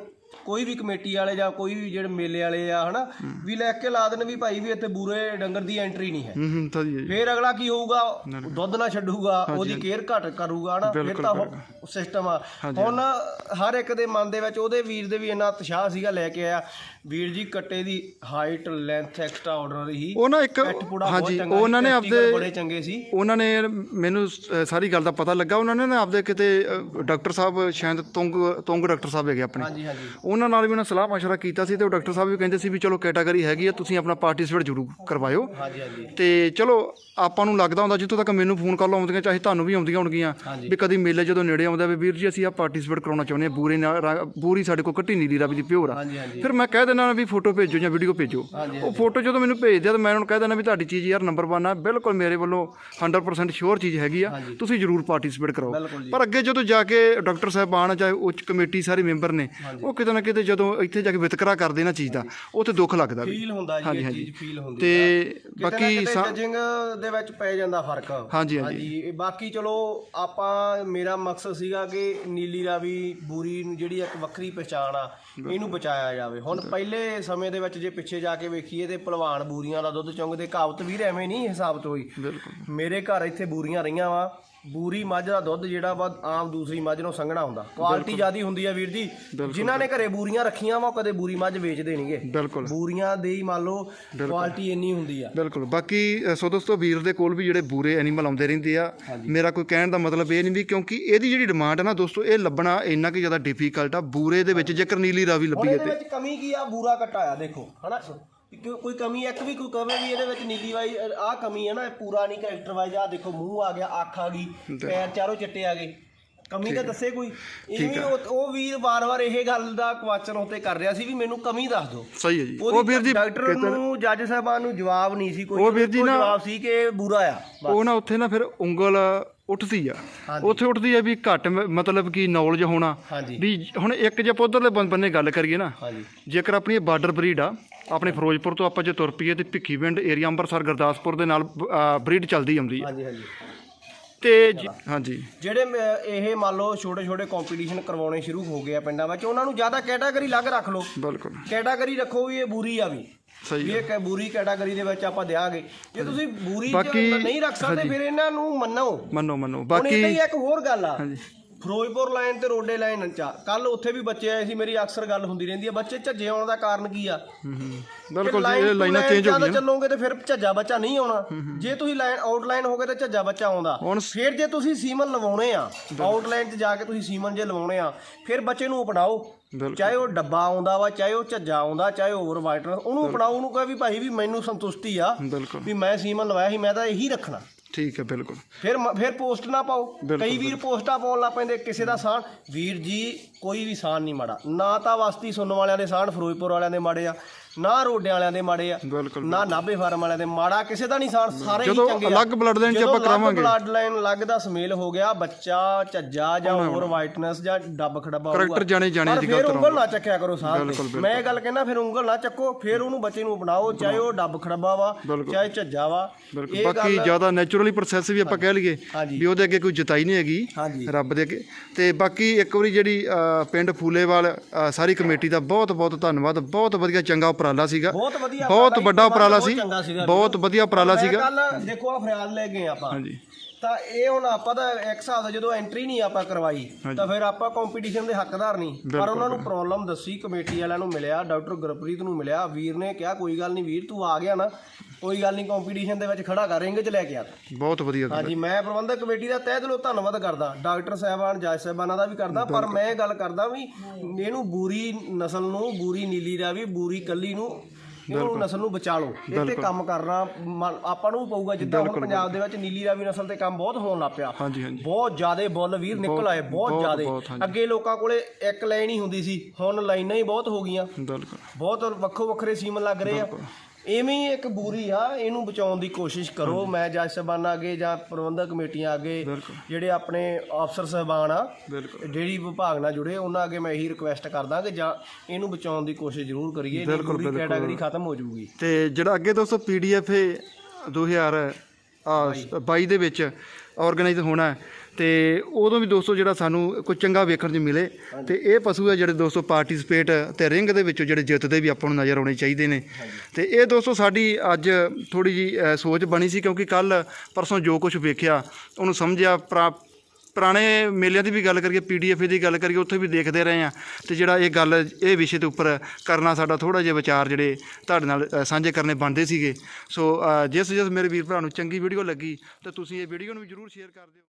ਕੋਈ ਵੀ ਕਮੇਟੀ ਵਾਲੇ ਜਾਂ ਕੋਈ ਵੀ ਜਿਹੜੇ ਮੇਲੇ ਵਾਲੇ ਆ ਹਨਾ ਵੀ ਲੈ ਕੇ ਲਾ ਦੇਣ ਵੀ ਭਾਈ ਵੀ ਇੱਥੇ ਬੂਰੇ ਡੰਗਰ ਦੀ ਐਂਟਰੀ ਨਹੀਂ ਹੈ। ਹੂੰ ਹੂੰ ਤਾਂ ਜੀ ਫੇਰ ਅਗਲਾ ਕੀ ਹੋਊਗਾ? ਦੁੱਧ ਨਾ ਛੱਡੂਗਾ ਉਹਦੀ ਕੇਅਰ ਘੱਟ ਕਰੂਗਾ ਹਨਾ ਫਿਰ ਤਾਂ ਸਿਸਟਮ ਆ। ਹੁਣ ਹਰ ਇੱਕ ਦੇ ਮਨ ਦੇ ਵਿੱਚ ਉਹਦੇ ਵੀਰ ਦੇ ਵੀ ਇੰਨਾ ਉਤਸ਼ਾਹ ਸੀਗਾ ਲੈ ਕੇ ਆਇਆ। ਵੀਰ ਜੀ ਕੱਟੇ ਦੀ ਹਾਈਟ ਲੈਂਥ ਐਕਸਟਰਾ ਆਰਡਰ ਹੀ ਉਹ ਨਾ ਇੱਕ ਹਾਂਜੀ ਉਹਨਾਂ ਨੇ ਆਪਦੇ ਬੜੇ ਚੰਗੇ ਸੀ। ਉਹਨਾਂ ਨੇ ਮੈਨੂੰ ਸਾਰੀ ਗੱਲ ਦਾ ਪਤਾ ਲੱਗਾ। ਉਹਨਾਂ ਨੇ ਨਾ ਆਪਦੇ ਕਿਤੇ ਡਾਕਟਰ ਸਾਹਿਬ ਸ਼ਾਇਦ ਤੁੰਗ ਤੁੰਗ ਡਾਕਟਰ ਸਾਹਿਬ ਹੈਗੇ ਆਪਣੇ। ਹਾਂਜੀ ਹਾਂਜੀ। ਉਹਨਾਂ ਨਾਲ ਵੀ ਉਹਨਾਂ ਸਲਾਹ ਮਸ਼ਵਰਾ ਕੀਤਾ ਸੀ ਤੇ ਉਹ ਡਾਕਟਰ ਸਾਹਿਬ ਵੀ ਕਹਿੰਦੇ ਸੀ ਵੀ ਚਲੋ ਕੈਟਾਗਰੀ ਹੈਗੀ ਆ ਤੁਸੀਂ ਆਪਣਾ ਪਾਰਟਿਸਿਪੇਟ ਜ਼ਰੂਰ ਕਰਵਾਇਓ। ਹਾਂਜੀ ਹਾਂਜੀ। ਤੇ ਚਲੋ ਆਪਾਂ ਨੂੰ ਲੱਗਦਾ ਹੁੰਦਾ ਜਿੱਥੋਂ ਤੱਕ ਮੈਨੂੰ ਫੋਨ ਕਾਲ ਆਉਂਦੀਆਂ ਚਾਹੇ ਤੁਹਾਨੂੰ ਵੀ ਆਉਂਦੀਆਂ ਹੋਣਗੀਆਂ। ਵੀ ਕਦੀ ਮੇਲੇ ਜਦੋਂ ਨੇੜੇ ਆਉਂਦਾ ਵੀ ਵੀਰ ਜੀ ਅਸੀਂ ਆ ਪਾਰਟਿਸਿਪੇਟ ਕਰਾਉਣਾ ਚਾਹੁੰਦੇ ਹਾਂ ਬੂਰੇ ਨਾਲ ਬੂਰੀ ਸਾਡੇ ਕੋਲ ਕੱਟੀ ਨੀਲੀ ਰਾਵੀ ਦੀ ਪਿਓਰ ਆ। ਫਿਰ ਮੈਂ ਕਹਿ ਦਿੰਦਾ ਵੀ ਫੋਟੋ ਭੇਜੋ ਜਾਂ ਵੀਡੀਓ ਭੇਜੋ। ਉਹ ਫੋਟੋ ਜਦੋਂ ਮੈਨੂੰ ਭੇਜਦੇ ਆ ਤਾਂ ਮੈਂ ਉਹਨਾਂ ਕਹਿ ਦਿੰਦਾ ਵੀ ਤੁਹਾਡੀ ਚੀਜ਼ ਯਾਰ ਨੰਬਰ 1 ਆ ਬਿਲਕੁਲ ਮੇਰੇ ਵੱਲੋਂ 100% ਸ਼ੋਰ ਚੀਜ਼ ਹੈਗੀ ਆ ਤੁਸੀਂ ਜ਼ਰੂਰ ਪਾਰਟਿਸਿਪੇਟ ਕਰਾਓ। ਪਰ ਅੱਗੇ ਜਦੋਂ ਜਾ ਕੇ ਡਾਕਟਰ ਸਾਹਿਬਾਨ ਚਾਹੇ ਉੱਚ ਕਮੇਟੀ ਸਾਰੇ ਮੈਂਬਰ ਨੇ ਉਹ ਕਿਤੇ ਨਾ ਕਿਤੇ ਜਦੋਂ ਇੱਥੇ ਜਾ ਕੇ ਵਿਤਕਰਾ ਕਰਦੇ ਨਾ ਚੀਜ਼ ਦਾ ਉੱਥੇ ਦੁੱਖ ਲੱਗਦਾ ਵੀ। ਫੀਲ ਹੁੰਦਾ ਜੀ ਇਹ ਚੀਜ਼ ਫੀਲ ਹੁੰਦੀ ਤੇ ਬਾਕੀ ਜਜਿੰਗ ਦੇ ਵਿੱਚ ਪੈ ਜਾਂਦਾ ਫ਼ਰਕ। ਹਾਂਜੀ, ਹਾਂਜੀ। ਬਾਕੀ ਚਲੋ ਆਪਾਂ ਮੇਰਾ ਮਕਸਦ ਸੀਗਾ ਕਿ ਨੀਲੀ ਰਾਵੀ ਬੂਰੀ ਨੂੰ ਜਿਹੜੀ ਇੱਕ ਵੱਖਰੀ ਪਛਾਣ ਆ ਇਹਨੂੰ ਬਚਾਇਆ ਜਾਵੇ। ਹੁਣ ਪਹਿਲੇ ਸਮੇਂ ਦੇ ਵਿੱਚ ਜੇ ਪਿੱਛੇ ਜਾ ਕੇ ਵੇਖੀਏ ਤੇ ਭਲਵਾਨ ਬੂਰੀਆਂ ਦਾ ਦੁੱਧ ਚੁੰਗਦੇ ਕਾਬਤ ਵੀਰ ਐਵੇਂ ਨਹੀਂ ਹਿਸਾਬਤ ਹੋਈ ਬਿਲਕੁਲ। ਮੇਰੇ ਘਰ ਇੱਥੇ ਬੂਰੀਆਂ ਰਹੀਆਂ ਵਾ। ਬੂਰੀ ਮੱਝ ਦਾ ਦੁੱਧ ਜਿਹੜਾ ਵਾ ਆਮ ਦੂਸਰੀ ਮੱਝ ਨਾਲੋਂ ਸੰਘਣਾ ਹੁੰਦਾ। ਕੁਆਲਿਟੀ ਜ਼ਿਆਦੀ ਹੁੰਦੀ ਆ ਵੀਰ ਜੀ। ਜਿਨ੍ਹਾਂ ਨੇ ਘਰੇ ਬੂਰੀਆਂ ਰੱਖੀਆਂ ਵਾ ਉਹ ਕਦੇ ਬੂਰੀ ਮੱਝ ਵੇਚਦੇ ਨਹੀਂਗੇ ਬਿਲਕੁਲ। ਬੂਰੀਆਂ ਦੇ ਹੀ ਮੰਨ ਲਓ ਕੁਆਲਿਟੀ ਇੰਨੀ ਹੁੰਦੀ ਆ। ਬਿਲਕੁਲ। ਬਾਕੀ ਸੋ ਦੋਸਤੋ ਵੀਰ ਦੇ ਕੋਲ ਵੀ ਜਿਹੜੇ ਬੂਰੇ ਐਨੀਮਲ ਆਉਂਦੇ ਰਹਿੰਦੇ ਆ ਮੇਰਾ ਕੋਈ ਕਹਿਣ ਦਾ ਮਤਲਬ ਇਹ ਨਹੀਂ ਵੀ ਕਿਉਂਕਿ ਇਹਦੀ ਜਿਹੜੀ ਡਿਮਾਂਡ ਹੈ ਨਾ ਦੋਸਤੋ ਇਹ ਲੱਭਣਾ ਇੰਨਾ ਕਿ ਜ਼ਿਆਦਾ ਡਿਫਿਕਲਟ ਆ। ਬੂਰੇ ਦੇ ਵਿੱਚ ਜੇਕਰ ਨੀਲੀ ਰਾਵੀ ਲੱਭੀ ਹੈ ਤੇ ਵਿੱਚ ਕਮੀ ਕੀ ਆ? ਬੂਰਾ ਘਟਾਇਆ ਦੇਖੋ ਹਨਾ? ਕੋਈ ਕਮੀ ਇੱਕ ਵੀ ਕੋਈ ਕਵੇ ਵੀ ਇਹਦੇ ਵਿੱਚ ਨੀਲੀ ਵਾਈ ਆਹ ਕਮੀ ਹੈ ਨਾ ਇਹ ਪੂਰਾ ਨਹੀਂ ਕੈਰੈਕਟਰ ਵਾਈਜ਼ ਆ ਦੇਖੋ ਮੂੰਹ ਆ ਗਿਆ ਅੱਖ ਆ ਗਈ ਪੈਰ ਚਾਰੋਂ ਚਿੱਟੇ ਆ ਗਏ। ਕਮੀ ਤਾਂ ਦੱਸੇ ਕੋਈ? ਇਹ ਵੀ ਉਹ ਵੀਰ ਵਾਰ-ਵਾਰ ਇਹ ਗੱਲ ਦਾ ਕੁਐਸਚਨ ਉੱਤੇ ਕਰ ਰਿਹਾ ਸੀ ਵੀ ਮੈਨੂੰ ਕਮੀ ਦੱਸ ਦਿਓ। ਸਹੀ ਹੈ ਜੀ। ਉਹ ਵੀਰ ਜੀ ਡਾਕਟਰ ਨੂੰ ਜੱਜ ਸਾਹਿਬਾਨ ਨੂੰ ਜਵਾਬ ਨਹੀਂ ਸੀ ਕੋਈ ਉਹ ਵੀਰ ਜੀ ਨਾ- ਜਵਾਬ ਸੀ ਕਿ ਬੁਰਾ ਆ। ਉਹ ਨਾ ਉੱਥੇ ਨਾ ਫਿਰ ਉਂਗਲ ਉੱਠਦੀ ਆ। ਉੱਥੇ ਉੱਠਦੀ ਆ ਵੀ ਘੱਟ ਮਤਲਬ ਕਿ ਨੌਲੇਜ ਹੋਣਾ। ਵੀ ਹੁਣ ਇੱਕ ਜੇ ਬੰ- ਬੰਨੇ ਗੱਲ ਕਰੀਏ ਨਾ ਜੇਕਰ ਆਪਣੀ ਬਾਰਡਰ ਬਰੀਡ ਆ ਆਪਣੇ ਫਿਰੋਜ਼ਪੁਰ ਤੋਂ ਆਪਾਂ ਜੇ ਤੁਰ ਪਈਏ ਤੇ ਭਿੱਖੀਵਿੰਡ ਏਰੀਆ ਅੰਮ੍ਰਿਤਸਰ ਗੁਰਦਾਸਪੁਰ ਦੇ ਨਾਲ ਬਰੀਡ ਚੱਲਦੀ ਆਉਂਦੀ ਆ। ਹਾਂਜੀ ਹਾਂਜੀ। ਤੇ ਜੀ- ਹਾਂਜੀ। ਜਿਹੜੇ ਮ- ਇਹ ਮੰਨ ਲਓ ਛੋਟੇ ਛੋਟੇ ਕੰਪੀਟੀਸ਼ਨ ਕਰਵਾਉਣੇ ਸ਼ੁਰੂ ਹੋ ਗਏ ਆ ਪਿੰਡਾਂ ਵਿੱਚ ਉਹਨਾਂ ਨੂੰ ਜ਼ਿਆਦਾ ਕੈਟਾਗਰੀ ਅਲੱਗ ਰੱਖ ਲਓ। ਬਿਲਕੁਲ। ਕੈਟਾਗਰੀ ਰੱਖੋ ਵੀ ਇਹ ਬੂਰੀ ਆ ਵੀ। ਸਹੀ ਇਹ ਕੈ- ਬੂਰੀ ਕੈਟਾਗਰੀ ਦੇ ਵਿੱਚ ਆਪਾਂ ਦਿਆਂਗੇ। ਜੇ ਤੁਸੀਂ ਬੂਰੀ ਚ ਬਾਕੀ- ਨਹੀਂ ਰੱਖ ਸਕਦੇ ਫਿਰ ਇਹਨਾਂ ਨੂੰ ਮੰਨੋ। ਮੰਨੋ ਮੰਨੋ। ਬਾਕੀ ਇਹ ਇੱਕ ਹੋਰ ਗੱਲ ਆ। ਫਿਰੋਜ਼ਪੁਰ ਲਾਈਨ ਤੇ ਰੋਡੇ ਲਾਈਨ ਚ ਕੱਲ ਉੱਥੇ ਵੀ ਬੱਚੇ ਆਏ ਸੀ ਮੇਰੀ ਅਕਸਰ ਗੱਲ ਹੁੰਦੀ ਰਹਿੰਦੀ ਆ। ਬੱਚੇ ਝੱਜੇ ਆਉਣ ਦਾ ਕਾਰਨ ਕੀ ਆ? ਹੂੰ, ਹੂੰ। ਬਿਲਕੁਲ ਜੀ ਇਹ ਲਾਈਨਾਂ ਚੇਂਜ ਹੋ ਗਈਆਂ। ਚੱਲੋਗੇ ਤੇ ਫਿਰ ਝੱਜਾ ਬੱਚਾ ਨਹੀਂ ਆਉਣਾ। ਜੇ ਤੁਸੀਂ ਲਾਈਨ ਆਊਟਲਾਈਨ ਹੋਗੇ ਤੇ ਝੱਜਾ ਬੱਚਾ ਆਉਂਦਾ। ਹੁਣ ਫਿਰ ਜੇ ਤੁਸੀਂ ਸੀਮਨ ਲਵਾਉਣੇ ਆ ਆਊਟਲਾਈਨ 'ਚ ਜਾ ਕੇ ਤੁਸੀਂ ਸੀਮਨ ਜੇ ਲਵਾਉਣੇ ਆ ਫਿਰ ਬੱਚੇ ਨੂੰ ਅਪਣਾਓ। ਚਾਹੇ ਉਹ ਡੱਬਾ ਆਉਂਦਾ ਵਾ ਚਾਹੇ ਉਹ ਝੱਜਾ ਆਉਂਦਾ ਚਾਹੇ ਓਵਰ ਵਾਈਟਰ ਉਹਨੂੰ ਅਪਣਾਓ ਉਹਨੂੰ ਕਹੇ ਵੀ ਭਾਈ ਵੀ ਮੈਨੂੰ ਸੰਤੁਸ਼ਟੀ ਆ ਵੀ ਮੈਂ ਸੀਮਨ ਲਵਾਇਆ ਸੀ ਮੈਂ ਤਾਂ ਇਹੀ ਰੱਖਣਾ। ਠੀਕ ਹੈ ਬਿਲਕੁਲ। ਫਿਰ ਮ- ਫਿਰ ਪੋਸਟ ਨਾ ਪਾਓ। ਕਈ ਵੀਰ ਪੋਸਟਾਂ ਪਾਉਣ ਲੱਗ ਪੈਂਦੇ ਕਿਸੇ ਦਾ ਸਾਨ। ਵੀਰ ਜੀ ਕੋਈ ਵੀ ਸਾਨ ਨਹੀਂ ਮਾੜਾ। ਨਾ ਤਾਂ ਵਸਤੀ ਸੁਣਨ ਵਾਲਿਆਂ ਦੇ ਸਾਨ ਫਿਰੋਜ਼ਪੁਰ ਵਾਲਿਆਂ ਦੇ ਮਾੜੇ ਆ। ਨਾ ਰੋਡਿਆਂ ਵਾਲਿਆਂ ਦੇ ਮਾੜੇ ਆ ਬਿਲਕੁਲ ਨਾ ਨਾਭੇ ਫਾਰਮ ਵਾਲਿਆਂ ਦੇ ਮਾੜਾ ਕਿਸੇ ਦਾ ਨਹੀਂ ਸਾਨ ਸਾਰੇ ਹੀ ਜਦੋਂ ਚੰਗੇ ਆ। ਅਲੱਗ blood line 'ਚ ਆਪਾਂ ਕਰਾਵਾਂਗੇ। ਬਲੱਡ ਲਾਈਨ ਅਲੱਗ ਦਾ ਸਮੇਲ ਹੋ ਗਿਆ ਬੱਚਾ ਝੱਜਾ ਜਾਂ ਹੋਰ ਵਾਈਟਨੈਸ ਜਾਂ ਡੱਬ ਖੜਬਾ ਹੋਊਗਾ। Character ਜਾਣੇ ਜਾਣੇ ਦੀ ਫਿਰ ਗੱਲ ਉਂਗਲ ਨਾ ਚੱਕਿਆ ਕਰੋ ਸਾਹ ਤੇ। ਮੈਂ ਇਹ ਗੱਲ ਕਹਿੰਦਾ ਫਿਰ ਉਂਗਲ ਨਾ ਚੱਕੋ ਫਿਰ ਉਹਨੂੰ ਬੱਚੇ ਨੂੰ ਬਣਾਓ ਚਾਹੇ ਉਹ ਡੱਬ ਖੜਬਾ ਵਾ। ਚਾਹੇ ਝੱਜਾ ਵਾ। ਬਾਕੀ ਜ਼ਿਆਦਾ ਨੇਚਰਲੀ ਪ੍ਰੋਸੈਸ ਵੀ ਆਪਾਂ ਕਹਿ ਲਈਏ। ਵੀ ਉਹਦੇ ਅੱਗੇ ਕੋਈ ਜਤਾਈ ਨਹੀਂ ਹੈਗੀ ਰੱਬ ਦੇ ਅੱਗੇ। ਤੇ ਬਾਕੀ ਇੱਕ ਵਾਰੀ ਜਿਹੜੀ ਪਿੰਡ ਫੂਲੇਵਾਲ ਸਾਰੀ ਕਮੇਟੀ ਦਾ ਬਹੁਤ ਬਹੁਤ ਧੰਨਵਾਦ ਬਹੁਤ ਵਧੀਆ ਚੰਗਾ ਉਪਰਾਲਾ ਸੀਗਾ। ਬਹੁਤ ਵਧੀਆ ਬਹੁਤ ਵੱਡਾ ਉਪਰਾਲਾ ਸੀ। ਬਹੁਤ ਵਧੀਆ ਉਪਰਾਲਾ ਸੀਗਾ। ਕੱਲ ਦੇਖੋ ਆ ਫਰਿਆਦ ਲੈ ਗਏ ਆਪਾਂ। ਹਾਂਜੀ। ਤਾਂ ਇਹ ਹੁਣ ਆਪਾਂ ਤਾਂ ਇੱਕ ਹਿਸਾਬ ਦਾ ਜਦੋਂ ਐਂਟਰੀ ਨਹੀਂ ਆਪਾਂ ਕਰਵਾਈ ਤਾਂ ਫਿਰ ਆਪਾਂ ਕੰਪੀਟੀਸ਼ਨ ਦੇ ਹੱਕਦਾਰ ਨਹੀਂ। ਪਰ ਉਹਨਾਂ ਨੂੰ ਪ੍ਰੋਬਲਮ ਦੱਸੀ ਕਮੇਟੀ ਵਾਲਿਆਂ ਨੂੰ ਮਿਲਿਆ ਡਾਕਟਰ ਗੁਰਪ੍ਰੀਤ ਨੂੰ ਮਿਲਿਆ ਵੀਰ ਨੇ ਕਿਹਾ ਕੋਈ ਗੱਲ ਨਹੀਂ ਵੀਰ ਤੂੰ ਆ ਗਿਆ ਨਾ ਕੋਈ ਗੱਲ ਨਹੀਂ ਕੰਪੀਟੀਸ਼ਨ ਦੇ ਵਿੱਚ ਖੜਾ ਕਰ ਰਿੰਗ 'ਚ ਲੈ ਕੇ ਆ। ਬਹੁਤ ਵਧੀਆ ਹਾਂਜੀ ਮੈਂ ਪ੍ਰਬੰਧਕ ਕਮੇਟੀ ਦਾ ਤਹਿ ਦਿਲੋਂ ਧੰਨਵਾਦ ਕਰਦਾ ਡਾਕਟਰ ਸਾਹਿਬਾਨ ਜੱਜ ਸਾਹਿਬਾਨਾਂ ਦਾ ਵੀ ਕਰਦਾ ਪਰ ਮੈਂ ਇਹ ਗੱਲ ਕਰਦਾ ਵੀ ਇਹਨੂੰ ਬੂਰੀ ਨਸਲ ਨੂੰ ਬੂਰੀ ਨੀਲੀ ਦਾ ਵੀ ਬੂਰੀ ਕੱਲੀ ਨੂੰ ਇਹਨੂੰ ਨਸਲ ਨੂੰ ਬਚਾ ਲਓ? ਇਹ ਤੇ ਕੰਮ ਕਰਨਾ ਆਪਾਂ ਨੂੰ ਪਊਗਾ ਜਿੱਦਾਂ ਹੁਣ ਪੰਜਾਬ ਦੇ ਵਿੱਚ ਨੀਲੀ ਰਾਵੀ ਨਸਲ ਤੇ ਕੰਮ ਬਹੁਤ ਹੋਣ ਲੱਗ ਪਿਆ। ਹਾਂਜੀ ਹਾਂਜੀ। ਬਹੁਤ ਜ਼ਿਆਦੇ ਬੁੱਲ ਵੀਰ ਨਿਕਲ ਆਏ ਬਹੁਤ ਜ਼ਿਆਦੇ। ਅੱਗੇ ਲੋਕਾਂ ਕੋਲੇ ਇੱਕ ਲਾਈਨ ਹੀ ਹੁੰਦੀ ਸੀ ਹੁਣ ਲਾਈਨਾਂ ਹੀ ਬਹੁਤ ਹੋ ਗਈਆਂ। ਬਿਲਕੁਲ। ਬਹੁਤ ਵੱਖੋ ਵੱਖਰੇ ਸੀਮਨ ਲੱਗ ਰਹੇ ਆ। ਐਵੇਂ ਹੀ ਇੱਕ ਬੂਰੀ ਆ ਇਹਨੂੰ ਬਚਾਉਣ ਦੀ ਕੋਸ਼ਿਸ਼ ਕਰੋ। ਮੈਂ ਜੱਜ ਸਾਹਿਬਾਨਾਂ ਅੱਗੇ ਜਾਂ ਪ੍ਰਬੰਧਕ ਕਮੇਟੀਆਂ ਅੱਗੇ। ਜਿਹੜੇ ਆਪਣੇ ਅਫਸਰ ਸਾਹਿਬਾਨ ਆ ਜਿਹੜੀ ਵਿਭਾਗ ਨਾਲ ਜੁੜੇ ਉਹਨਾਂ ਅੱਗੇ ਮੈਂ ਇਹੀ ਰਿਕੁਐਸਟ ਕਰਦਾ ਕਿ ਜਾਂ ਇਹਨੂੰ ਬਚਾਉਣ ਦੀ ਕੋਸ਼ਿਸ਼ ਜ਼ਰੂਰ ਕਰੀਏ ਨਹੀਂ ਬੂਰੀ ਕੈਟਾਗਰੀ ਖਤਮ ਹੋ ਜਾਊਗੀ। ਤੇ ਜਿਹੜਾ ਅੱਗੇ ਦੋਸਤੋ ਪੀਡੀਐਫ 2022 ਦੇ ਵਿੱਚ ਆਰਗੇਨਾਈਜ਼ ਹੋਣਾ ਹੈ ਤੇ ਉਦੋਂ ਵੀ ਦੋਸਤੋ ਜਿਹੜਾ ਸਾਨੂੰ ਕੋਈ ਚੰਗਾ ਵੇਖਣ 'ਚ ਮਿਲੇ ਤੇ ਇਹ ਪਸ਼ੂ ਹੈ ਜਿਹੜੇ ਦੋਸਤੋ ਪਾਰਟਿਸਿਪੇਟ ਤੇ ਰਿੰਗ ਦੇ ਵਿੱਚੋਂ ਜਿਹੜੇ ਜਿੱਤਦੇ ਵੀ ਆਪਾਂ ਨੂੰ ਨਜ਼ਰ ਆਉਣੇ ਚਾਹੀਦੇ ਨੇ। ਤੇ ਇਹ ਦੋਸਤੋ ਸਾਡੀ ਅੱਜ ਥੋੜੀ ਜੀ ਸੋਚ ਬਣੀ ਸੀ ਕਿਉਂਕਿ ਕੱਲ ਪਰਸੋਂ ਜੋ ਕੁਝ ਵੇਖਿਆ ਉਹਨੂੰ ਸਮਝਿਆ ਪ੍ਰਾ- ਪੁਰਾਣੇ ਮੇਲਿਆਂ ਦੀ ਵੀ ਗੱਲ ਕਰੀਏ ਪੀਡੀਐਫ ਦੀ ਗੱਲ ਕਰੀਏ ਉੱਥੇ ਵੀ ਦੇਖਦੇ ਰਹੇ ਆ ਤੇ ਜਿਹੜਾ ਇਹ ਗੱਲ ਇਹ ਵਿਸ਼ੇ ਦੇ ਉੱਪਰ ਕਰਨਾ ਸਾਡਾ ਥੋੜਾ ਜਿਹਾ ਵਿਚਾਰ ਜਿਹੜੇ ਤੁਹਾਡੇ ਨਾਲ ਸਾਂਝੇ ਕਰਨੇ ਬਣਦੇ ਸੀਗੇ। ਸੋ ਜਿਸ ਜਿਸ ਮੇਰੇ ਵੀਰ ਭਰਾ ਨੂੰ ਚੰਗੀ ਵੀਡੀਓ ਲੱਗੀ ਤਾਂ ਤੁਸੀਂ ਇਹ ਵੀਡੀਓ ਨੂੰ ਵੀ ਜਰੂਰ ਸ਼ੇਅਰ ਕਰ ਦਿਓ।